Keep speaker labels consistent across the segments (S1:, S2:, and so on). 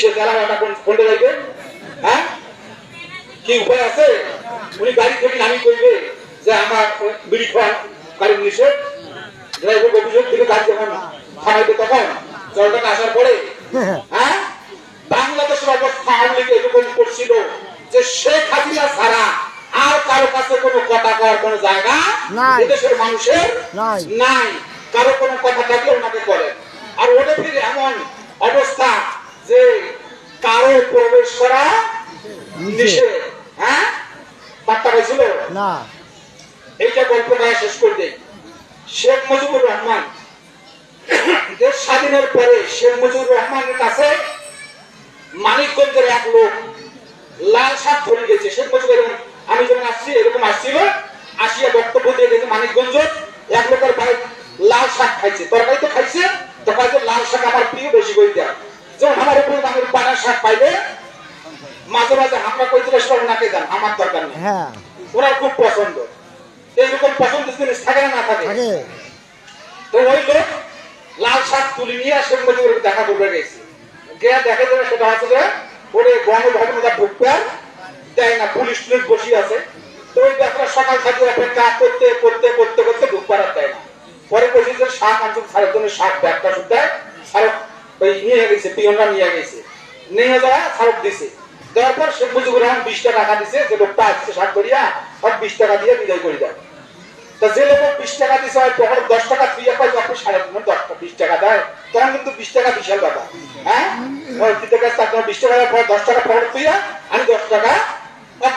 S1: সে জ্বালাটা কোন কোনটা যাইবে হ্যাঁ? কি উপায় আছে? উনি গাড়ি থেকে নামি করবে যে আমার বিড়ি খাওয়া গাড়ি নিষেধ। ড্রাইভার অভিযোগ থেকে গাড়ি যখন থামাইবে তখন। জলটা আসার পরে। হ্যাঁ? বাংলাদেশের অবস্থা আওয়ামী এরকম করছিল যে শেখ হাসিনা ছাড়া আর কারও কাছে কোনো কথা কওয়ার কোনো জায়গা
S2: নাই।
S1: এদেশের মানুষের
S2: নাই।
S1: নাই। কারও কোনো কথা থাকলে ওনাকে করে আর ওটা ফিরে এমন অবস্থা যে কারও প্রবেশ করা নিষেধ হ্যাঁ? পাত্তা পাইছিল?
S2: না।
S1: এইটা গল্পটা শেষ করে দেই। শেখ মুজিবুর রহমান দেশ স্বাধীনের পরে শেখ মুজিবুর রহমানের কাছে মানিকগঞ্জের এক লোক লাল শাক ধরে গেছে। শেখ মুজিবুর রহমান আমি যখন আসছি এরকম আসছিল আসিয়া বক্তব্য দিয়ে গেছে মানিকগঞ্জ এক লোকের ভাই লাল শাক খাইছে। তরকারি তো খাইছে তো লাল শাক আমার প্রিয় বেশি করে দেয় যেমন আমার উপরে আমার পাড়ার শাক পাইলে মাঝে মাঝে হামলা করে দিলে সব ওনাকে দেন আমার দরকার নেই।
S2: হ্যাঁ।
S1: ওনার খুব পছন্দ। এইরকম পছন্দ জিনিস থাকে না থাকে? তো ওই লোক লাল শাক তুলে নিয়ে শেখ মুজিবুর দেখা করবে গেছে। গিয়া দেখা যাবে সেটা হচ্ছে যে ওরে গণভবনটা ঢুকবে আর দেয় না পুলিশ টুলিশ বসে আছে। তো ওই ব্যাপারে সকাল থেকে অপেক্ষা করতে করতে করতে করতে ঢুকবার আর দেয় না। পরে বসে যে শাক আনছে সারের জন্য শাক ব্যাগটা শুদ্ধ সারক ওই নিয়ে গেছে পিয়নরা নিয়ে গেছে। নিয়ে সারক দিছে। শেখ মুজিবুর রহমান টাকা দিছে, যে লোকটা আসছে করিয়া, সব বিশ টাকা দিয়ে বিদায় করে দেয়। তা যে লোক বিশ টাকা দিছে দশ টাকা দিয়ে পাই যখন সাড়ে তিন, দশ বিশ টাকা দেয়। তখন কিন্তু বিশ টাকা বিশাল হ্যাঁ? তার বিশ টাকা পর দশ টাকা আমি দশ টাকা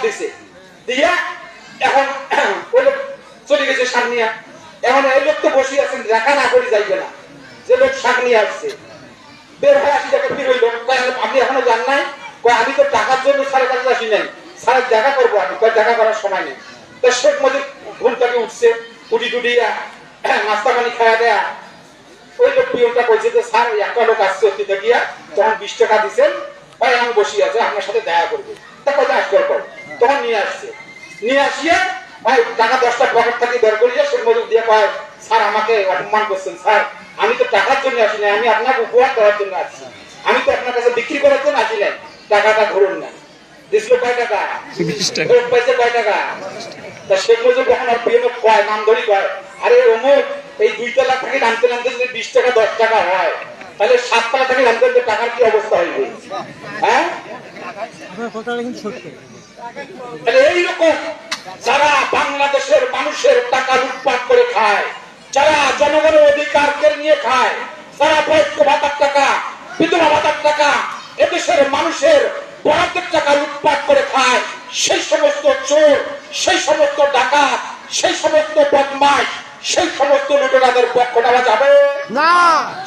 S1: দিছে। দিয়া এখন ওই লোক চলে গেছে শাক নিয়ে এখন এই লোক তো বসে আছেন দেখা না করে যাইবে না। যে লোক শাক নিয়ে আসছে। বের হয়ে আসি যাকে ফির হইল? আপনি এখনও যান নাই। আমি তো টাকার জন্য সাড়ে কাছে আসি নাই। সাড়ে দেখা করব আমি। কয় করার সময় নেই। তা শেখ মুজিব ঘুম থেকে উঠছে, উঠি টুটি নাস্তা পানি খাওয়া দেয়া। ওই লোক পিয়নটা কইছে যে, স্যার একটা লোক আসছে অতি দেখিয়া তখন বিশ টাকা দিছেন। ভাই, আমি বসি আছে, আপনার সাথে দেখা করবে। তা কথা আসবে কর তখন নিয়ে আসছে। নিয়ে আসিয়া, ভাই, টাকা দশটা পকেট থেকে বের করিয়া শেখ মুজিব দিয়ে কয়, স্যার, আমাকে অপমান করছেন, স্যার। আমি তো টাকার জন্য আসি নাই আমি আপনাকে উপহার দেওয়ার জন্য আসছি আমি তো আপনার কাছে বিক্রি করার জন্য আসি নাই। টাকাটা ধরুন না। দিছিল কয় টাকা? পাইছে কয় টাকা? তা শেখ মুজিব যখন আর পিএনও কয় নাম ধরি কয়? আরে অমুক এই দুই তলা থেকে নামতে নামতে যদি বিশ টাকা দশ টাকা হয় তাহলে সাত তলা থেকে নামতে নামতে টাকার কি অবস্থা হইবে? হ্যাঁ? তাহলে এইরকম যারা বাংলাদেশের মানুষের টাকা লুটপাট করে খায় যারা জনগণের অধিকার কেড়ে নিয়ে খায়। যারা বয়স্ক ভাতার টাকা বিধবা ভাতার টাকা এদেশের মানুষের বরাদ্দের টাকা লুটপাট করে খায়। সেই সমস্ত চোর সেই সমস্ত ডাকাত সেই সমস্ত বদমাশ সেই সমস্ত লুটেরাদের পক্ষ নেওয়া যাবে?
S2: না।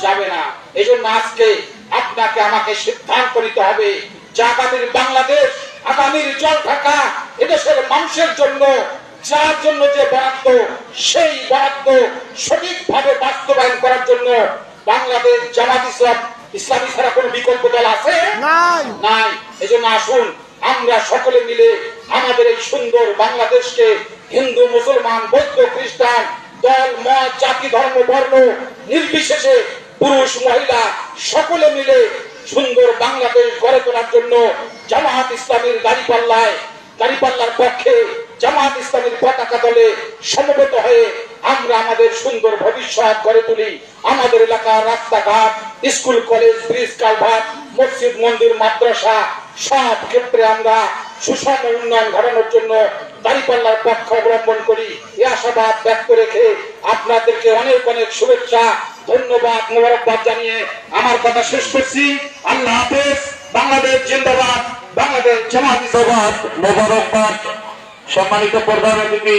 S1: যাবে না। এই জন্য আজকে আপনাকে আমাকে সিদ্ধান্ত নিতে হবে যে আগামীর বাংলাদেশ আগামীর জল ঢাকা এদেশের মানুষের জন্য যার জন্য যে বরাদ্দ সেই বরাদ্দ সঠিকভাবে বাস্তবায়ন করার জন্য বাংলাদেশ জামাত ইসলাম ইসলামী ছাড়া কোনো বিকল্প দল আছে?
S2: নাই।
S1: নাই। এজন্য আসুন আমরা সকলে মিলে আমাদের এই সুন্দর বাংলাদেশকে হিন্দু মুসলমান বৌদ্ধ খ্রিস্টান দল মত জাতি ধর্ম বর্ণ নির্বিশেষে পুরুষ মহিলা সকলে মিলে সুন্দর বাংলাদেশ গড়ে তোলার জন্য জামাত ইসলামের দাঁড়িপাল্লায় দাঁড়িপাল্লার পক্ষে দলে সমবেত হয়ে আমরা আমাদের সুন্দর ভবিষ্যৎ গড়ে তুলি। আমাদের এলাকার রাস্তাঘাট, স্কুল, কলেজ, ব্রিজ, কালভার্ট, মসজিদ, মন্দির, মাদ্রাসা, সব ক্ষেত্রে আমরা সুষম উন্নয়ন ঘটানোর জন্য দাঁড়িপাল্লার পক্ষ অবলম্বন করি। এ আশাবাদ ব্যক্ত রেখে আপনাদেরকে অনেক অনেক শুভেচ্ছা, ধন্যবাদ, মোবারকবাদ জানিয়ে আমার কথা শেষ করছি। আল্লাহ হাফেজ। বাংলাদেশ জিন্দাবাদ। বাংলাদেশ জামাত
S3: মোবারকবাদ। সম্মানিত প্রধান অতিথি